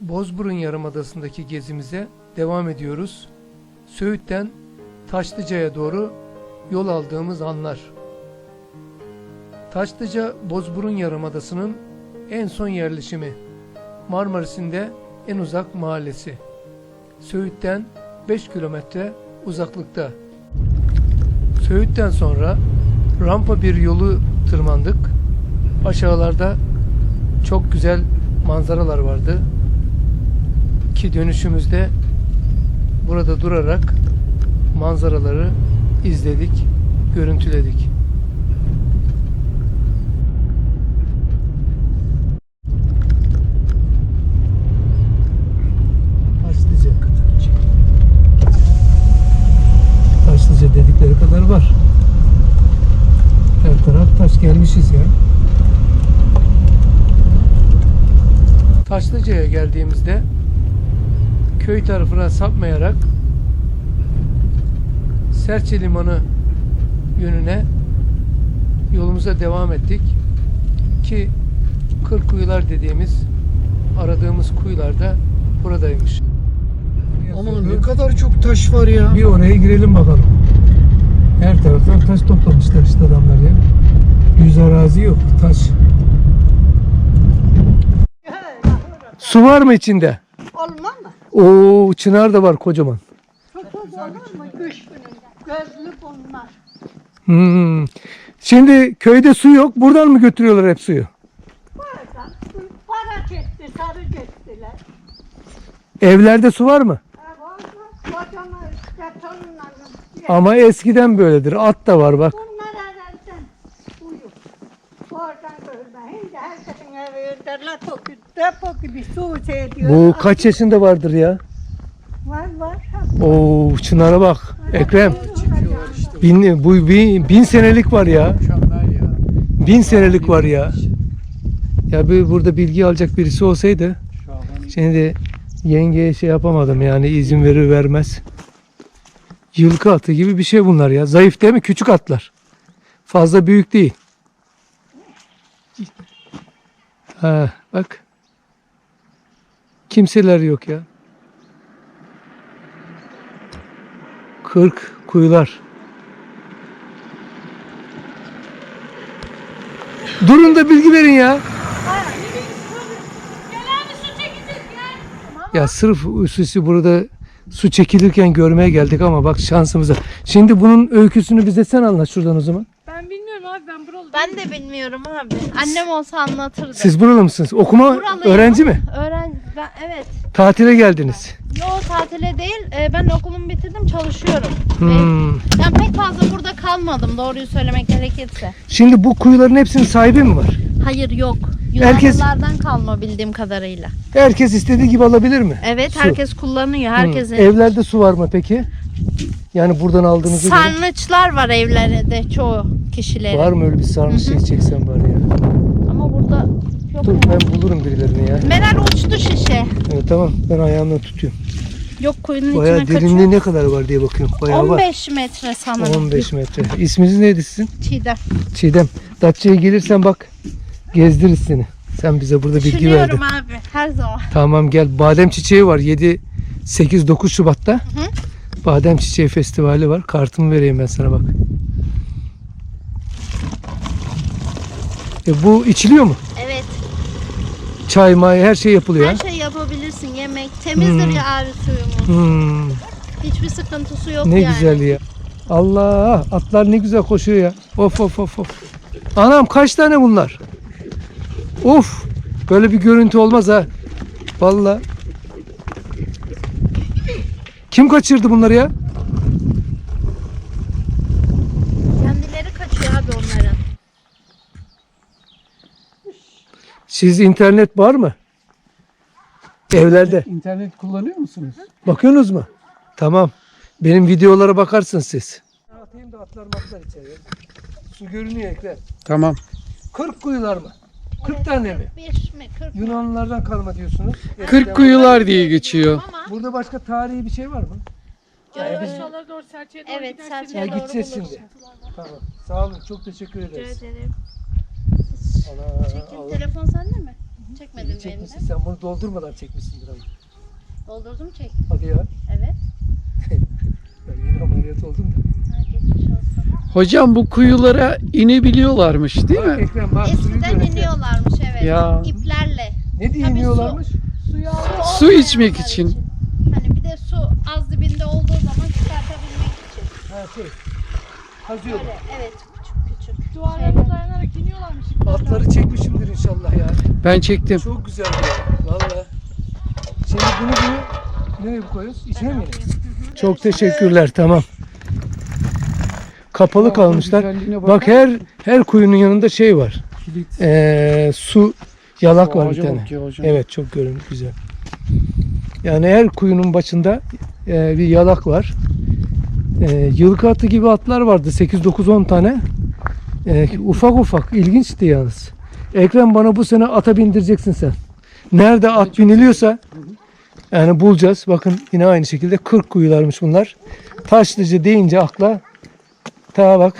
Bozburun Yarımadası'ndaki gezimize devam ediyoruz. Söğüt'ten Taşlıca'ya doğru yol aldığımız anlar. Taşlıca Bozburun Yarımadası'nın en son yerleşimi. Marmaris'in de en uzak mahallesi. Söğüt'ten 5 kilometre uzaklıkta. Söğüt'ten sonra rampa bir yolu tırmandık. Aşağılarda çok güzel manzaralar vardı. Ki dönüşümüzde burada durarak manzaraları izledik, görüntüledik. Taşlıca. Taşlıca dedikleri kadar var. Her taraf taş gelmişiz ya. Taşlıca'ya geldiğimizde köy tarafına sapmayarak Serçe Limanı yönüne yolumuza devam ettik. Ki kır kuyular dediğimiz aradığımız kuyular da buradaymış. Ama ne kadar çok taş var ya. Bir oraya girelim bakalım. Her taraftan taş toplamışlar işte adamlar ya. Yüz arazi yok, taş. Su var mı içinde? Mı? Oo, çınar da var kocaman. Çok olur mu kış gününde? Gözlü bunlar. Hmm. Şimdi köyde su yok. Buradan mı götürüyorlar hep suyu? Bazen para çekti, sarı çektiler. Evlerde su var mı? E, olmaz, kocaman betonlarla. Ama eskiden böyledir. At da var bak. Bunlar herhalde uyup. Oradan görme. Şimdi herkesin evi derler depo gibi su şey ediyor. Bu kaç yaşında vardır ya? Var var. Oo, çınara bak. Ekrem. Bin, bu bin, bin senelik var ya. Bin senelik var ya. Ya bir burada bilgi alacak birisi olsaydı. Şimdi yengeye şey yapamadım yani izin verir vermez. Yılkı atı gibi bir şey bunlar ya. Zayıf değil mi? Küçük atlar. Fazla büyük değil. Ha, bak. Kimseler yok ya. Kırk kuyular. Durun da bilgi verin ya. Ya sırf üstüsü burada su çekilirken görmeye geldik ama bak şansımıza. Şimdi bunun öyküsünü bize sen anlat şuradan o zaman. Abi ben buralı Ben de bilmiyorum abi. Annem olsa anlatırdı. Siz buralı mısınız? Okuma Buralıyım. öğrenci mi? Öğren ben evet. Tatile geldiniz. Yo tatile değil. e, ben okulumu bitirdim çalışıyorum. Hmm. E, ben pek fazla burada kalmadım doğruyu söylemek gerekirse. Şimdi bu kuyuların hepsinin sahibi mi var? Hayır yok. Herkes- Yunanlılardan kalma bildiğim kadarıyla. Herkes istediği gibi alabilir mi? Evet Su. herkes kullanıyor. Hmm. Herkesin. Evlerde su var mı peki? Yani buradan aldığınızı. Sarnıçlar var evlerde çoğu kişilerin. Var mı öyle bir sarmış şey çeksen var ya. Ama burada yok. Dur herhalde. ben bulurum birilerini ya. Meral uçtu şişe. Evet, tamam ben ayağımdan tutuyorum. Yok kuyunun Bayağı içine derinliği kaçıyor. ne kadar var diye bakıyorum. Bayağı var. 15 metre sanırım. 15 metre. İsminiz neydi sizin? Çiğdem. Çiğdem. Datça'ya gelirsen bak gezdiririz seni. Sen bize burada bilgi verdin. Düşünüyorum abi her zaman. Tamam gel. Badem çiçeği var 7 8 9 Şubat'ta. hı. Badem çiçeği festivali var. Kartımı vereyim ben sana bak. E bu içiliyor mu? Evet. Çay, may her şey yapılıyor. Her ha? şey yapabilirsin. Yemek temizdir Hmm. ya abi suyumuz. Hmm, Hiçbir sıkıntısı yok ne yani. güzel ya. Allah atlar ne güzel koşuyor ya. Of of of of. Anam kaç tane bunlar? Of. Böyle bir görüntü olmaz ha. Vallahi. Kim kaçırdı bunları ya? Kendileri kaçıyor abi onların. Siz internet var mı? Evlerde. İnternet kullanıyor musunuz? Bakıyorsunuz mu? Tamam. Benim videolara bakarsınız siz. Atayım da atlar matlar içeriye. Su görünüyor Ekrem. Tamam. 40 kuyular mı? 40 tane mi? 45 mi 40 mı? Yunanlılardan kalma diyorsunuz. Eskiden 40 kuyular diye geçiyor. Ama Burada başka tarihi bir şey var mı? aşağılara doğru serçeye doğru Evet, giderseniz serçeye Ya doğru gideceğiz şimdi. Tamam. Sağ olun. Çok teşekkür rica ederiz. ederim. Allah, Çekim Allah. telefon sende mi? Çekmedin elinde? Çekmişsin sen bunu doldurmadan çekmişsindir ama. Doldurdum çek. Hadi ya. Evet. Ben yeni ameliyat oldum da. Hocam bu kuyulara inebiliyorlarmış değil mi? Ekrem bak suyu Eskiden gör iniyorlarmış evet. Ya. İplerle. Ne diye Tabii iniyorlarmış? Suyu Su içmek için. Hani bir de su az dibinde olduğu zaman çıkartabilmek için. Ha şey. Kazıyorlar. Böyle evet küçük küçük. Duvarlarına dayanarak iniyorlarmış. Atları çekmişimdir inşallah ya. Ben çektim. Çok güzel ya. Valla. Şimdi bunu bunu nereye koyuyoruz? İçine mi? Çok teşekkürler. Tamam. Kapalı kalmışlar. Bak her her kuyunun yanında şey var. Kilit. Ee, su yalak var bir tane. Evet çok görünüyor güzel. Yani her kuyunun başında e, bir yalak var. E, yılkı atı gibi atlar vardı 8 9 10 tane. E, ufak ufak ilginçti yalnız. Ekrem bana bu sene ata bindireceksin sen. Nerede at biniliyorsa yani bulacağız. Bakın yine aynı şekilde 40 kuyularmış bunlar. Taşlıca deyince akla ta bak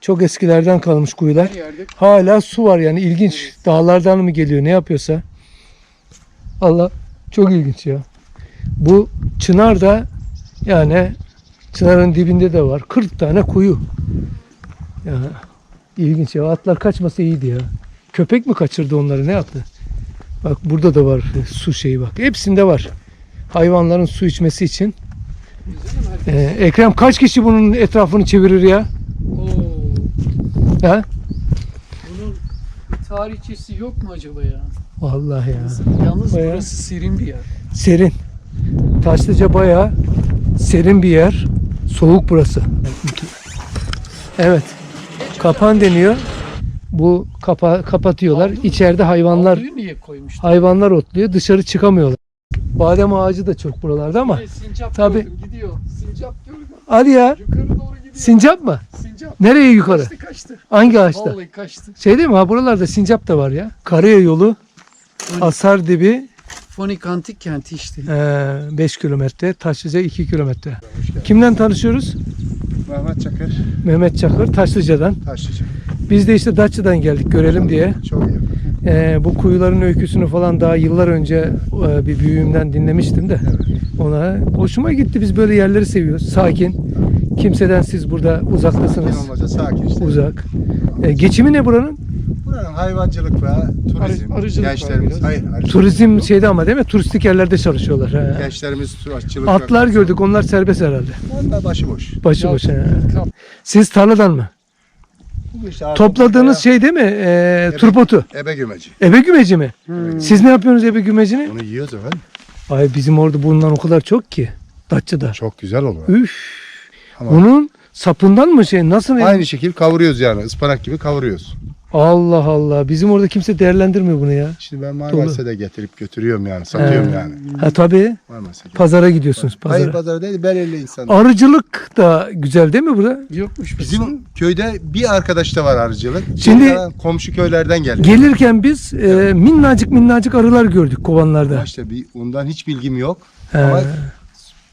çok eskilerden kalmış kuyular. Hala su var yani ilginç. Dağlardan mı geliyor ne yapıyorsa. Allah çok ilginç ya. Bu çınar da yani çınarın dibinde de var. 40 tane kuyu. Ya ilginç ya. Atlar kaçmasa iyiydi ya. Köpek mi kaçırdı onları ne yaptı? Bak burada da var su şeyi bak. Hepsinde var. Hayvanların su içmesi için. Ee, Ekrem kaç kişi bunun etrafını çevirir ya? Oo, Ha? bunun bir tarihçesi yok mu acaba ya? Vallahi ya. Yalnız Bayağı. burası serin bir yer. Serin. Taşlıca bayağı serin bir yer. Soğuk burası. Evet. Kapan deniyor. Bu kapa kapatıyorlar. İçeride hayvanlar hayvanlar otluyor. Dışarı çıkamıyorlar. Badem ağacı da çok buralarda ama. Evet, sincap Tabii. gördüm gidiyor. Sincap gördüm. Hadi ya. Yukarı doğru gidiyor. Sincap mı? sincap. Nereye yukarı? Kaçtı kaçtı. Hangi ağaçta? Vallahi kaçtı. Şey değil mi? Ha buralarda sincap da var ya. Karaya yolu. Asar dibi Fonik antik kenti işte. 5 kilometre. Taşlıca 2 kilometre. Kimden tanışıyoruz? Mehmet Çakır Mehmet Çakır Taşlıca'dan. Taşlıcı. Biz de işte Datça'dan geldik görelim diye. Çok iyi. Ee, bu kuyuların öyküsünü falan daha yıllar önce e, bir büyüğümden dinlemiştim de. Ona hoşuma gitti. Biz böyle yerleri seviyoruz. Sakin. Kimseden siz burada uzaktasınız. Olmaca sakin işte. Uzak. Ee, geçimi ne buranın? Buranın hayvancılık ve turizm. Arı- arıcılık var gençlerimiz, biraz. hayır, arıcılık Turizm yok. şeyde ama değil mi? Turistik yerlerde çalışıyorlar. He. Gençlerimiz turizmcilik. Atlar gördük. Onlar serbest herhalde. Onlar başıboş. Başıboş. he. Siz tarladan mı? Bu işte artık Topladığınız şey değil mi? Ee, turbotu. Ebe gümeci. Ebe gümeci mi? Hmm. Siz ne yapıyorsunuz ebe gümecini? Bunu yiyoruz efendim. Ay bizim orada bulunan o kadar çok ki. Datça'da. Çok güzel olur. Üf. Ama- Bunun sapından mı şey nasıl? Aynı şekil kavuruyoruz yani. Ispanak gibi kavuruyoruz. Allah Allah. Bizim orada kimse değerlendirmiyor bunu ya. Şimdi ben Marmaris'e de getirip götürüyorum yani. Satıyorum He. yani. Ha tabii. Marmaris'e. Pazara gidiyorsunuz pazara. Hayır pazar değil belirli insan. Arıcılık da güzel değil mi burada? Yokmuş Bizim köyde bir arkadaş da var arıcılık. Şimdi- kalan komşu köylerden geliyor. Gelirken biz e, minnacık minnacık arılar gördük kovanlarda. işte bir, ondan hiç bilgim yok. He. Ama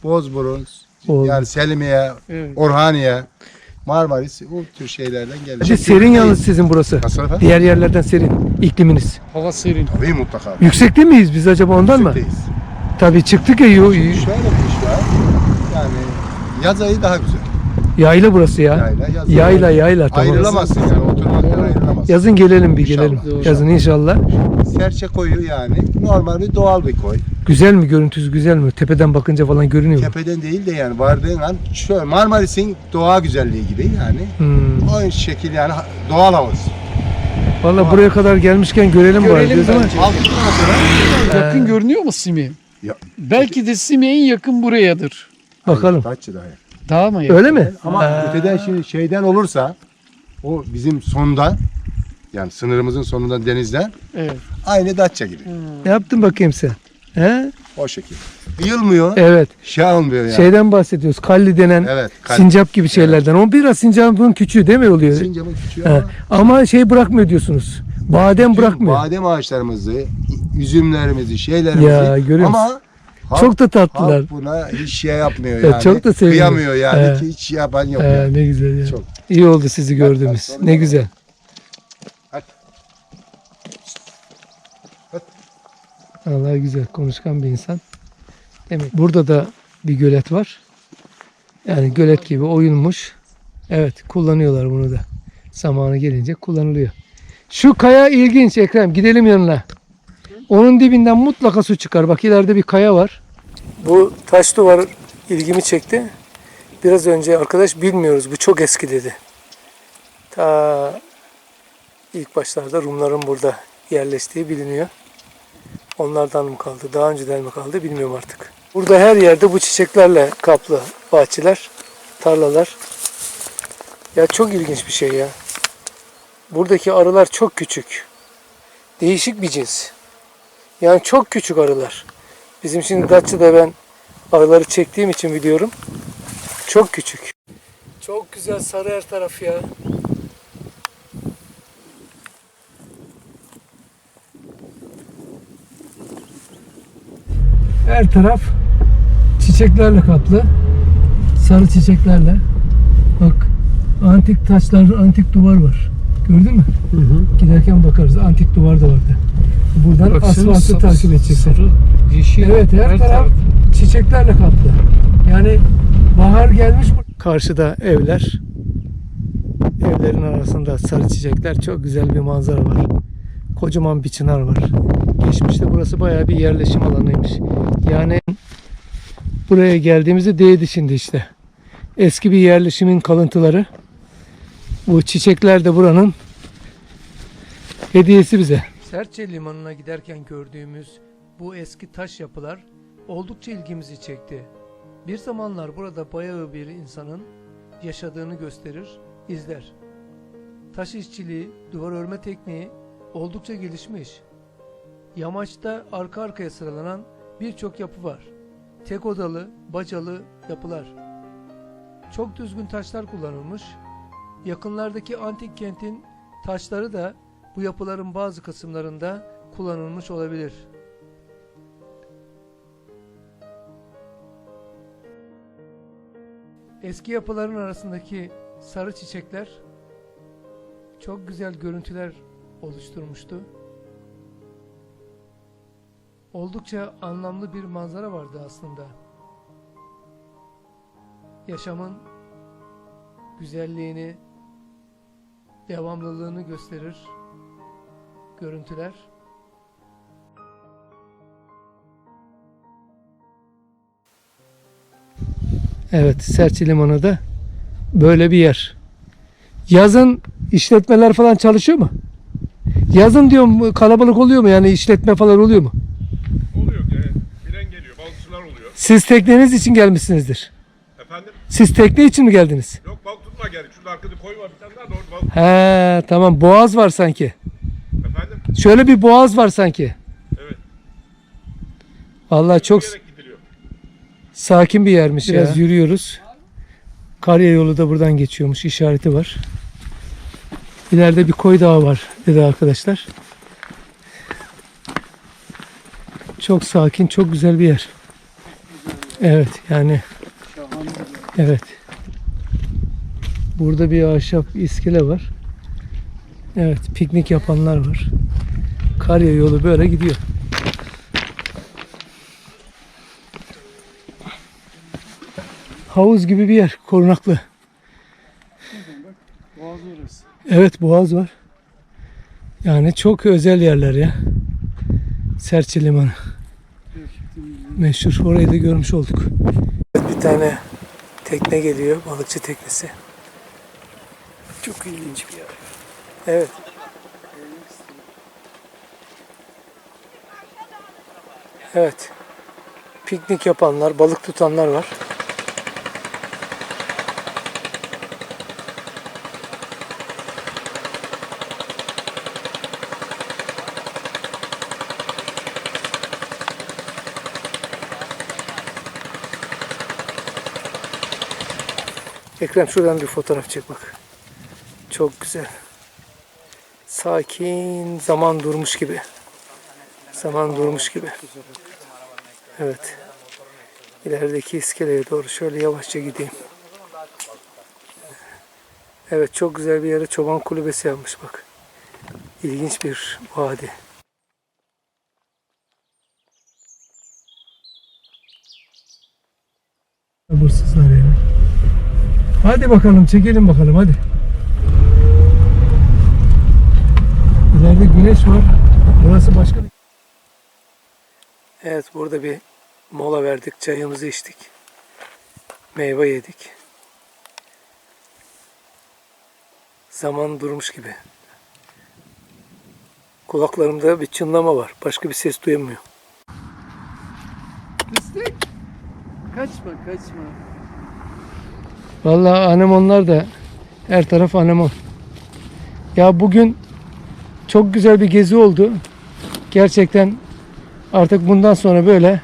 Bozburun, Oldu. yani Selimiye, Evet. Orhaniye, Marmaris o tür şeylerden Bir geliyor. de serin yalnız sizin burası. Nasıl efendim? Diğer yerlerden serin ikliminiz. Hava serin. Tabii mutlaka. Yüksekte miyiz biz acaba ondan mı? Yüksekteyiz. Tabii çıktık ya yo- Şöyle bir iş var. Yani yaz ayı daha güzel. yayla burası ya. Yayla, yaz ayı. Yayla yayla tamam. Ayrılamazsın yani oturmaktan ayrılamazsın. Yazın gelelim bir İnşallah. gelelim. Yazın inşallah. Serçe koyu yani normal bir doğal bir koy. Güzel mi görüntüsü güzel mi? Tepeden bakınca falan görünüyor mu? Tepeden değil de yani vardığın an şöyle Marmaris'in doğa güzelliği gibi yani. Hmm. O şekil yani doğal havası. Valla buraya kadar gelmişken görelim, bari Görelim. Altı kilometre. Yakın görünüyor mu Simi? Ya. Belki de Simi en yakın burayadır. Bakalım. Kaççı daha. Daha mı yakın? Öyle mi? Ama Ha. öteden şimdi şeyden olursa o bizim sonda yani sınırımızın sonundan denizden Evet. aynı Datça gibi. Ne yaptın bakayım sen? He? O şekil. Yılmıyor. Evet. Şey olmuyor yani. Şeyden bahsediyoruz. Kalli denen evet. kalp- sincap gibi şeylerden. O biraz sincapın küçüğü değil mi oluyor? Sincapın küçüğü He. ama Ama şey bırakmıyor diyorsunuz. Badem tüm bırakmıyor. badem ağaçlarımızı, üzümlerimizi, şeylerimizi Ya, görüyor ama halk- Çok da tatlılar. halk buna hiç şey yapmıyor Evet, yani. çok da seviyor. Kıyamıyor yani He. ki hiç yapan yok. He, yani. ne güzel ya. Çok. İyi oldu sizi gördüğümüz. Ne güzel. Hadi. Hadi. Allah güzel konuşkan bir insan. Demek burada da bir gölet var. Yani gölet gibi oyulmuş. Evet kullanıyorlar bunu da. Zamanı gelince kullanılıyor. Şu kaya ilginç Ekrem. Gidelim yanına. Onun dibinden mutlaka su çıkar. Bak ileride bir kaya var. Bu taş duvar ilgimi çekti. Biraz önce arkadaş bilmiyoruz bu çok eski dedi. Ta ilk başlarda Rumların burada yerleştiği biliniyor. Onlardan mı kaldı, daha önceden mi kaldı bilmiyorum artık. Burada her yerde bu çiçeklerle kaplı bahçeler, tarlalar. Ya çok ilginç bir şey ya. Buradaki arılar çok küçük. Değişik bir cins. Yani çok küçük arılar. Bizim şimdi Datça'da ben arıları çektiğim için biliyorum. Çok küçük. Çok güzel sarı her taraf ya. Her taraf çiçeklerle kaplı. Sarı çiçeklerle. Bak antik taşlar, antik duvar var. Gördün mü? Giderken bakarız. Antik duvar da vardı. Buradan asfaltı takip edeceksin. yeşil. Evet her, taraf çiçeklerle kaplı. Yani bahar gelmiş. Karşıda evler. Evlerin arasında sarı çiçekler. Çok güzel bir manzara var. Kocaman bir çınar var. Geçmişte burası bayağı bir yerleşim alanıymış. Yani buraya geldiğimizde değdi şimdi işte. Eski bir yerleşimin kalıntıları. Bu çiçekler de buranın hediyesi bize. Serçe limanına giderken gördüğümüz bu eski taş yapılar oldukça ilgimizi çekti. Bir zamanlar burada bayağı bir insanın yaşadığını gösterir, izler. Taş işçiliği, duvar örme tekniği oldukça gelişmiş. Yamaçta arka arkaya sıralanan birçok yapı var. Tek odalı, bacalı yapılar. Çok düzgün taşlar kullanılmış. Yakınlardaki antik kentin taşları da bu yapıların bazı kısımlarında kullanılmış olabilir. Eski yapıların arasındaki sarı çiçekler çok güzel görüntüler oluşturmuştu. Oldukça anlamlı bir manzara vardı aslında. Yaşamın güzelliğini, devamlılığını gösterir görüntüler. Evet, Serçe Limanı da böyle bir yer. Yazın işletmeler falan çalışıyor mu? Yazın diyorum kalabalık oluyor mu? Yani işletme falan oluyor mu? Oluyor. Evet. Bilen geliyor. Balıkçılar oluyor. Siz tekneniz için gelmişsinizdir. Efendim? Siz tekne için mi geldiniz? Yok balık tutma geldik. Şurada arkada koy var bir tane daha doğru balık. He tamam boğaz var sanki. Efendim? Şöyle bir boğaz var sanki. Evet. Vallahi çok Yürüyerek gidiliyor. sakin bir yermiş Biraz yürüyoruz. Karya yolu da buradan geçiyormuş. işareti var. İleride bir koy dağı var dedi arkadaşlar. Çok sakin, çok güzel bir yer. Evet yani evet. Burada bir ahşap iskele var. Evet, piknik yapanlar var. Karya yolu böyle gidiyor. Havuz gibi bir yer, korunaklı. Boğaz orası. Evet, boğaz var. Yani çok özel yerler ya. Serçe Limanı. Meşhur. Orayı da görmüş olduk. Bir tane tekne geliyor, balıkçı teknesi. Çok ilginç bir yer. Evet. Evet. Piknik yapanlar, balık tutanlar var. Ekrem şuradan bir fotoğraf çek bak. Çok güzel. Sakin, zaman durmuş gibi. Zaman durmuş gibi. Evet. İlerideki iskeleye doğru şöyle yavaşça gideyim. Evet çok güzel bir yere çoban kulübesi yapmış bak. İlginç bir vadi. Sabırsızlar Hadi bakalım çekelim bakalım hadi. İleride güneş var. Burası başka bir... Evet burada bir mola verdik. Çayımızı içtik. Meyve yedik. Zaman durmuş gibi. Kulaklarımda bir çınlama var. Başka bir ses duyamıyorum. Fıstık. Kaçma kaçma. Vallahi anemonlar da her taraf anemon. Ya bugün çok güzel bir gezi oldu. Gerçekten artık bundan sonra böyle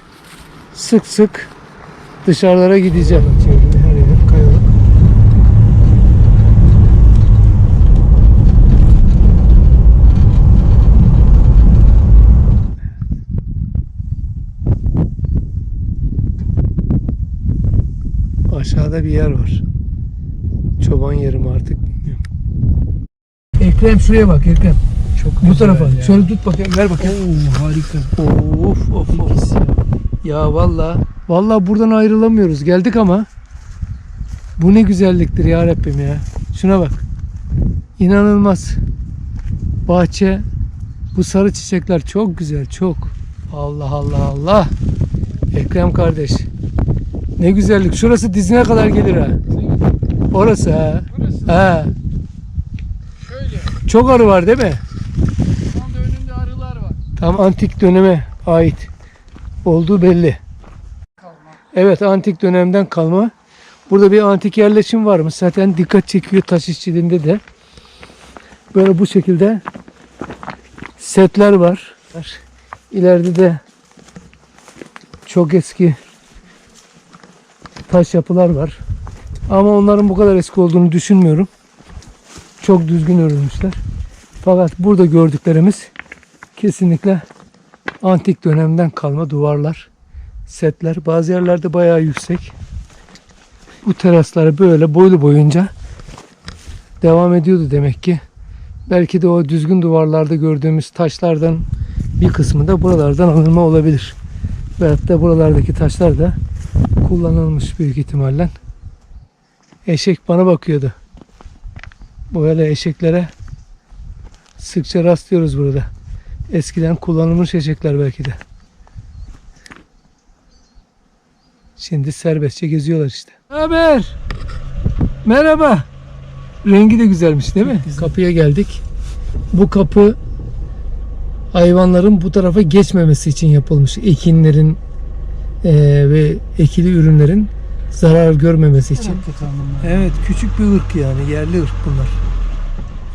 sık sık dışarılara gideceğim. Aşağıda bir yer var. Çoban yeri mi artık bilmiyorum. Ekrem şuraya bak Ekrem. Çok Bu tarafa. Şöyle tut bakayım. Ver bakayım. Oo, harika. Of of of. Ya valla. Valla buradan ayrılamıyoruz. Geldik ama. Bu ne güzelliktir ya Rabbim ya. Şuna bak. İnanılmaz. Bahçe. Bu sarı çiçekler çok güzel. Çok. Allah Allah Allah. Ekrem kardeş. Ne güzellik. Şurası dizine kadar gelir ha. Orası ha. Burası Ha. şöyle. Çok arı var değil mi? Şu anda önünde arılar var. Tam antik döneme ait olduğu belli. Kalma. Evet antik dönemden kalma. Burada bir antik yerleşim varmış. Zaten dikkat çekiyor taş işçiliğinde de. Böyle bu şekilde setler var. İleride de çok eski taş yapılar var. Ama onların bu kadar eski olduğunu düşünmüyorum. Çok düzgün örülmüşler. Fakat burada gördüklerimiz kesinlikle antik dönemden kalma duvarlar, setler. Bazı yerlerde bayağı yüksek. Bu teraslara böyle boylu boyunca devam ediyordu demek ki. Belki de o düzgün duvarlarda gördüğümüz taşlardan bir kısmı da buralardan alınma olabilir. Veyahut da buralardaki taşlar da kullanılmış büyük ihtimalle. Eşek bana bakıyordu. Böyle eşeklere sıkça rastlıyoruz burada. Eskiden kullanılmış eşekler belki de. Şimdi serbestçe geziyorlar işte. Haber. Merhaba. Rengi de güzelmiş değil mi? Kapıya geldik. Bu kapı hayvanların bu tarafa geçmemesi için yapılmış. Ekinlerin eee, ve ekili ürünlerin zarar görmemesi için. Evet küçük bir ırk yani yerli ırk bunlar.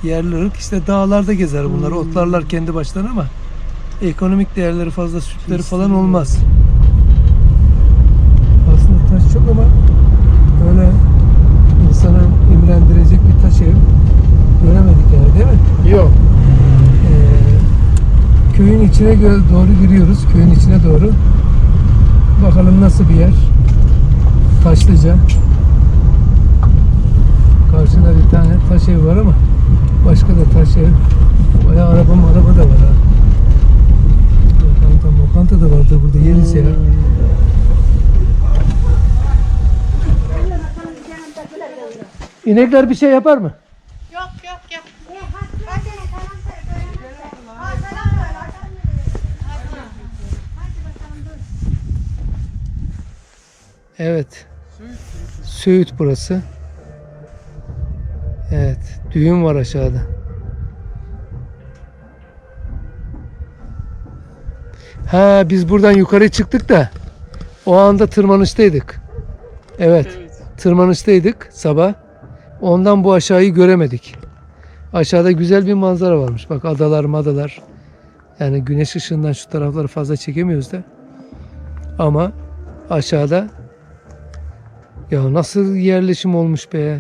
Yerli ırk işte dağlarda gezer bunlar. Otlarlar kendi başlarına ama ekonomik değerleri fazla sütleri falan olmaz. Aslında taş çok ama böyle insanı imrendirecek bir taş ev göremedik yani değil mi? Yok. Ee, köyün içine doğru giriyoruz. Köyün içine doğru. Bakalım nasıl bir yer. Taşlıca. Karşıda bir tane taş ev var ama başka da taş ev. Bayağı araba araba da var ha. Lokanta, lokanta da vardır burada yeriz ya. İnekler bir şey yapar mı? Yok yok yok. Evet. Söğüt burası. Evet. Düğün var aşağıda. Ha biz buradan yukarı çıktık da o anda tırmanıştaydık. Evet. Evet. Tırmanıştaydık sabah. Ondan bu aşağıyı göremedik. Aşağıda güzel bir manzara varmış. Bak adalar madalar. Yani güneş ışığından şu tarafları fazla çekemiyoruz da. Ama aşağıda ya nasıl yerleşim olmuş be.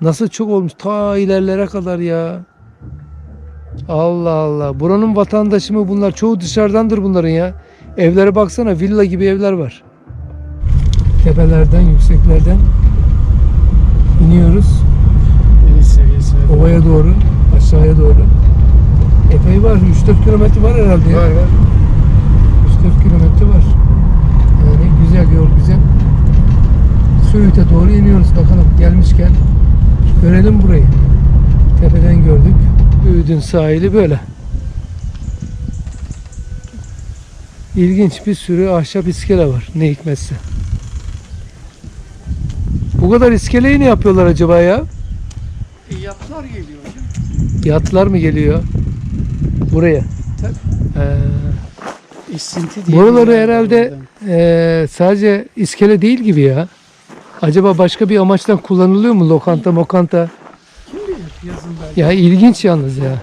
Nasıl çok olmuş ta ilerlere kadar ya. Allah Allah. Buranın vatandaşı mı bunlar? Çoğu dışarıdandır bunların ya. Evlere baksana villa gibi evler var. Tepelerden, yükseklerden iniyoruz. Deniz seviyesine. Ovaya doğru, aşağıya doğru. Epey var. 3-4 kilometre var herhalde ya. Var var. 3-4 kilometre var. Yani güzel Söğüt'e doğru iniyoruz. Bakalım gelmişken görelim burayı. Tepeden gördük. Öğüt'ün sahili böyle. İlginç bir sürü ahşap iskele var. Ne hikmetse. Bu kadar iskeleyi ne yapıyorlar acaba ya? E, yatlar geliyor hocam. Yatlar mı geliyor? Buraya. Tabii. Ee, Buraları herhalde e, sadece iskele değil gibi ya. Acaba başka bir amaçtan kullanılıyor mu? Lokanta, mokanta. Kim bilir yazın belki. Ya ilginç yalnız ya.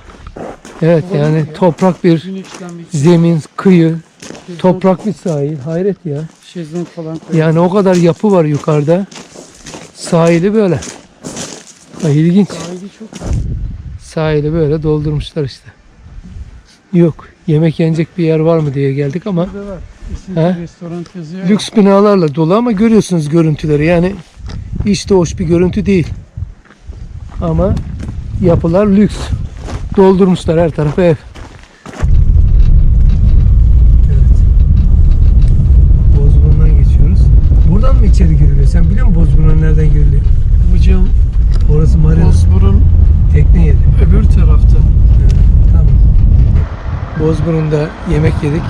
Evet Olabilir yani ya. toprak bir zemin, kıyı, şezlong- toprak bir sahil. Hayret ya. Şezlong falan koyuyor. Yani o kadar yapı var yukarıda. Sahili böyle. Ha, ilginç. Sahili çok Sahili böyle doldurmuşlar işte. Yok. Yemek yenecek bir yer var mı diye geldik ama burada var. He? restoran yazıyor. ya. lüks binalarla dolu ama görüyorsunuz görüntüleri. Yani hiç de hoş bir görüntü değil. Ama yapılar lüks. Doldurmuşlar her tarafı ev. Evet. Bozburun'dan geçiyoruz. Buradan mı içeri giriliyor? Sen biliyor musun Bozburun'a nereden giriliyor? Hocam Orası marina Bozburun tekne yeri. öbür tarafta. Tamam. Bozburun'da yemek yedik.